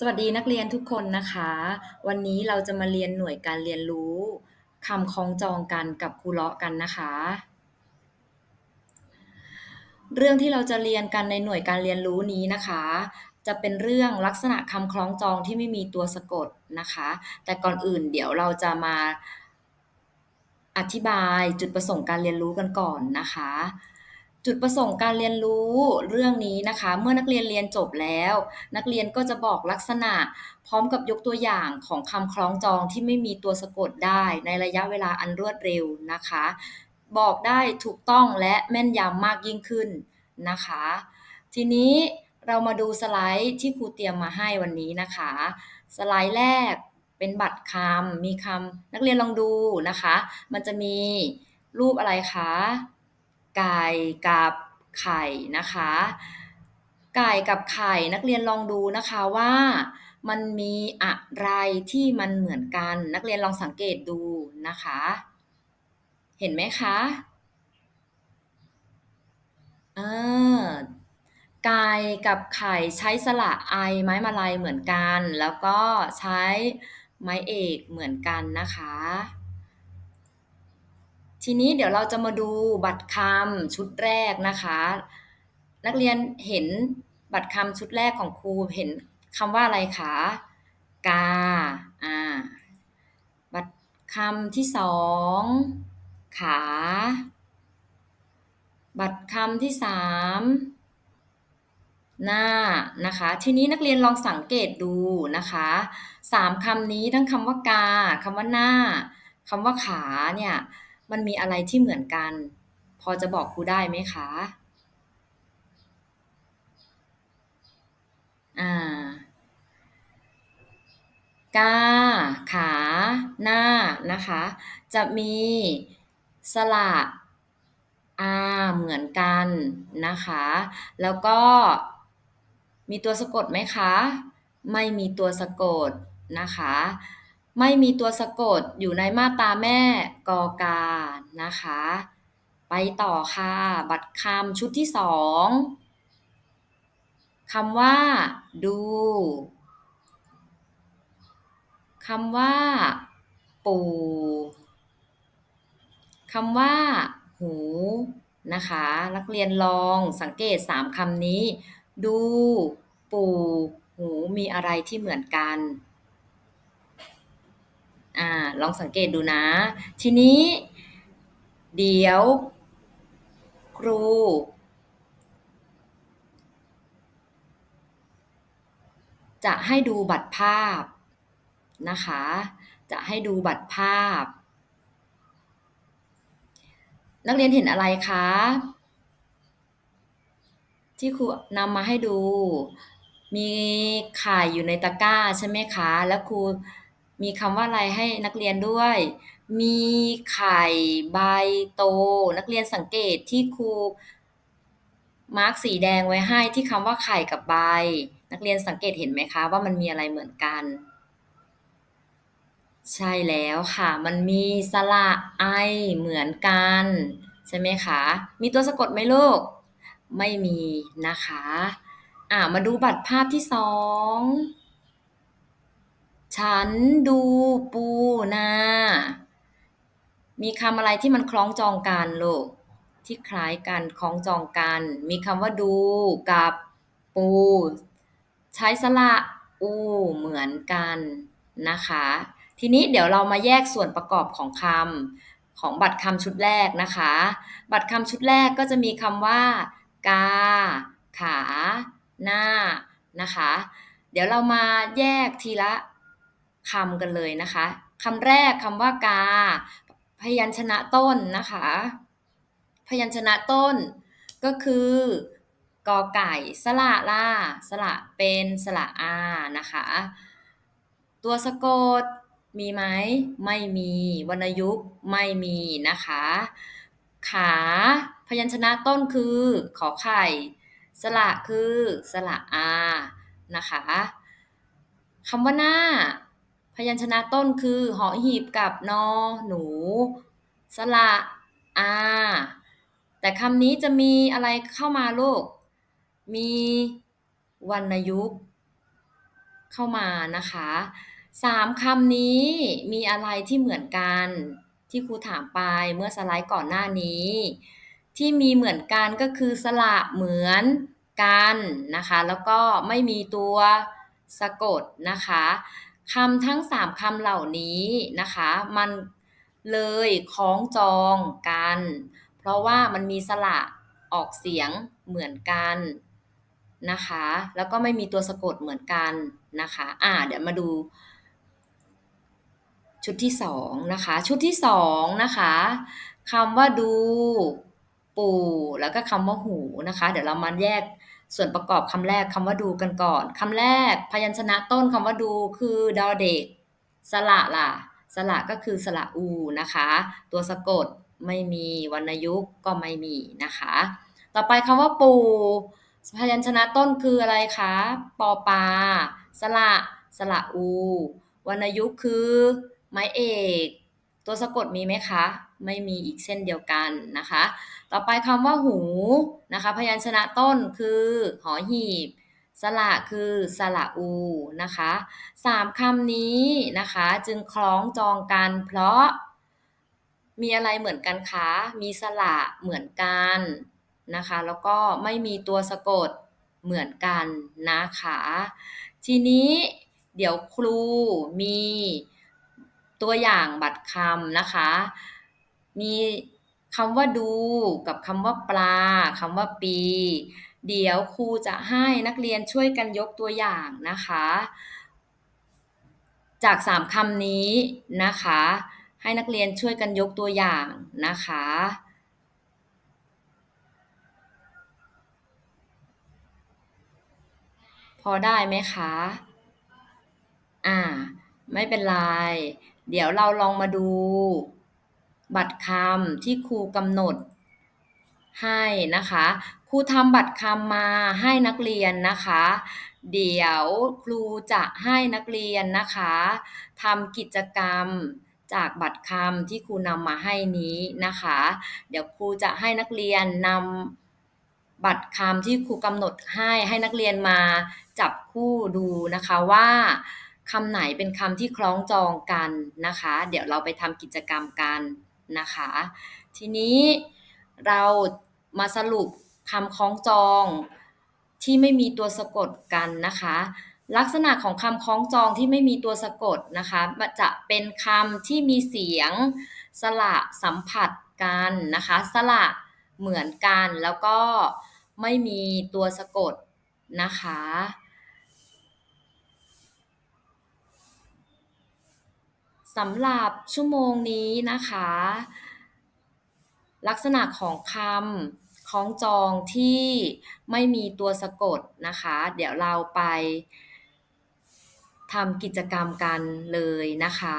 สวัสดีนักเรียนทุกคนนะคะ วันนี้เราจะมาเรียนหน่วยการเรียนรู้คำคล้องจองกันกับครูเลาะกันนะคะ เรื่องที่เราจะเรียนกันในหน่วยการเรียนรู้นี้นะคะ จะเป็นเรื่องลักษณะคำคล้องจองที่ไม่มีตัวสะกดนะคะ แต่ก่อนอื่นเดี๋ยวเราจะมาอธิบายจุดประสงค์การเรียนรู้กันก่อนนะคะ จุดประสงค์การเรียนรู้เรื่องนี้นะคะ เมื่อนักเรียนเรียนจบแล้ว นักเรียนก็จะบอกลักษณะ พร้อมกับยกตัวอย่างของคำคล้องจองที่ไม่มีตัวสะกดได้ในระยะเวลาอันรวดเร็วนะคะ บอกได้ถูกต้องและแม่นยำมากยิ่งขึ้นนะคะ ทีนี้เรามาดูสไลด์ที่ครูเตรียมมาให้วันนี้นะคะ สไลด์แรกเป็นบัตรคำมีคำนักเรียนลองดูนะคะ มันจะมีรูปอะไรคะ ไก่กับไข่นะคะ ไก่กับไข่นักเรียนลองดูนะคะว่ามันมีอะไรที่มันเหมือนกัน นักเรียนลองสังเกตดูนะคะ เห็นไหมคะเออไก่กับไข่ใช้สระไอไม้มาลัยเหมือนกัน แล้วก็ใช้ไม้เอกเหมือนกันนะคะ ทีนี้เดี๋ยวเราจะมาดูบัตรคำชุดแรกนะคะ นักเรียนเห็นบัตรคำชุดแรกของครูเห็นคำว่าอะไรคะกาอ่าบัตรคำที่สองขา บัตรคำที่สามหน้านะคะ ทีนี้นักเรียนลองสังเกตดูนะคะสามคำนี้ทั้งคำว่ากาคำว่าหน้าคำว่าขาเนี่ย มันมีอะไรที่เหมือนกัน พอจะบอกครูได้ไหมคะ อ่า กา ขา หน้า นะคะ จะมีสระอาเหมือนกันนะคะ แล้วก็มีตัวสะกดไหมคะ ไม่มีตัวสะกดนะคะ ไม่มีตัวสะกดอยู่ในมาตราแม่กอกานะคะ ไปต่อค่ะ บัตรคำชุดที่สองคำว่า ดูคำว่า ปู่คำว่า หูนะคะนักเรียนลองสังเกตสามคำนี้ ดู ปู่ หูมีอะไรที่เหมือนกัน อ่าลองสังเกตดูนะ ทีนี้ เดี๋ยว ครู จะให้ดูบัตรภาพนะคะ จะให้ดูบัตรภาพ นักเรียนเห็นอะไรคะที่ครูนำมาให้ดู มีไข่อยู่ในตะกร้าใช่ไหมคะ แล้วครู มีคำว่าอะไรให้นักเรียนด้วย มีไข่ใบโต นักเรียนสังเกตที่ครูมาร์กสีแดงไว้ให้ที่คำว่าไข่กับใบ นักเรียนสังเกตเห็นไหมคะว่ามันมีอะไรเหมือนกัน ใช่แล้วค่ะ มันมีสระไอเหมือนกัน ใช่ไหมคะ มีตัวสะกดไหมลูก ไม่มีนะคะ อ่ามาดูบัตรภาพที่สอง ฉันดูปูนา มีคำอะไรที่มันคล้องจองกันลูก ที่คล้ายกันคล้องจองกัน มีคำว่าดูกับปู ใช้สระอูเหมือนกันนะคะ ทีนี้เดี๋ยวเรามาแยกส่วนประกอบของคำของบัตรคำชุดแรกนะคะ บัตรคำชุดแรกก็จะมีคำว่า กา ขา หน้านะคะ เดี๋ยวเรามาแยกทีละ คำกันเลยนะคะคำแรกคำว่ากา พยัญชนะต้นนะคะ พยัญชนะต้นก็คือกอไก่สระล่าสระเป็นสระอานะคะ ตัวสะกดมีไหมไม่มีวรรณยุกต์ไม่มีนะคะ ขาพยัญชนะต้นคือขอไข่ สระคือสระอานะคะคำว่าหน้า พยัญชนะต้นคือ หอหีบกับนอหนู สระอา แต่คำนี้จะมีอะไรเข้ามาลูก มีวรรณยุกต์เข้ามานะคะ3คำนี้มีอะไรที่เหมือนกันที่ครูถามไปเมื่อสไลด์ก่อนหน้านี้ ที่มีเหมือนกันก็คือสระเหมือนกันนะคะ แล้วก็ไม่มีตัวสะกดนะคะ คำทั้ง 3คำเหล่านี้นะคะ มันเลยคล้องจองกัน เพราะว่ามันมีสระออกเสียงเหมือนกันนะคะ แล้วก็ไม่มีตัวสะกดเหมือนกันนะคะ อ่า เดี๋ยวมาดู ชุดที่สองนะคะ ชุดที่สองนะคะคำว่าดู ปู่ แล้วก็คำว่าหูนะคะ เดี๋ยวเรามาแยก ส่วนประกอบคำแรกคำว่าดูกันก่อนคำแรก พยัญชนะต้นคำว่าดูคือดอเด็ก สระล่ะ สระก็คือสระอูนะคะ ตัวสะกดไม่มีวรรณยุกต์ก็ไม่มีนะคะ ต่อไปคำว่าปูพยัญชนะต้นคืออะไรคะปอปา สระ สระอู วรรณยุกต์คือ ไม้เอก ตัวสะกดมีไหมคะ ไม่มีอีกเช่นเดียวกันนะคะ ต่อไปคำว่าหูนะคะ พยัญชนะต้นคือหอหีบสระคือสระอูนะคะสามคำนี้นะคะจึงคล้องจองกันเพราะมีอะไรเหมือนกันคะ มีสระเหมือนกันนะคะ แล้วก็ไม่มีตัวสะกดเหมือนกันนะคะ ทีนี้เดี๋ยวครูมี ตัวอย่างบัตรคำนะคะ มีคำว่าดูกับคำว่าปลาคำว่าปี เดี๋ยวครูจะให้นักเรียนช่วยกันยกตัวอย่างนะคะ จากสามคำนี้นะคะ ให้นักเรียนช่วยกันยกตัวอย่างนะคะพอได้ไหมคะ อ่า ไม่เป็นไร เดี๋ยวเราลองมาดูบัตรคำที่ครูกำหนดให้นะคะครูทำบัตรคำมาให้นักเรียนนะคะ เดี๋ยวครูจะให้นักเรียนนะคะทำกิจกรรมจากบัตรคำที่ครูนำมาให้นี้นะคะ เดี๋ยวครูจะให้นักเรียนนำบัตรคำที่ครูกำหนดให้ให้นักเรียนมาจับคู่ดูนะคะว่า คำไหนเป็นคำที่คล้องจองกันนะคะ เดี๋ยวเราไปทำกิจกรรมกันนะคะ ทีนี้เรามาสรุปคำคล้องจองที่ไม่มีตัวสะกดกันนะคะ ลักษณะของคำคล้องจองที่ไม่มีตัวสะกดนะคะจะเป็นคำที่มีเสียงสระสัมผัสกันนะคะ สระเหมือนกันแล้วก็ไม่มีตัวสะกดนะคะ สำหรับชั่วโมงนี้นะคะ ลักษณะของคำคล้องจองที่ไม่มีตัวสะกดนะคะ เดี๋ยวเราไปทำกิจกรรมกันเลยนะคะ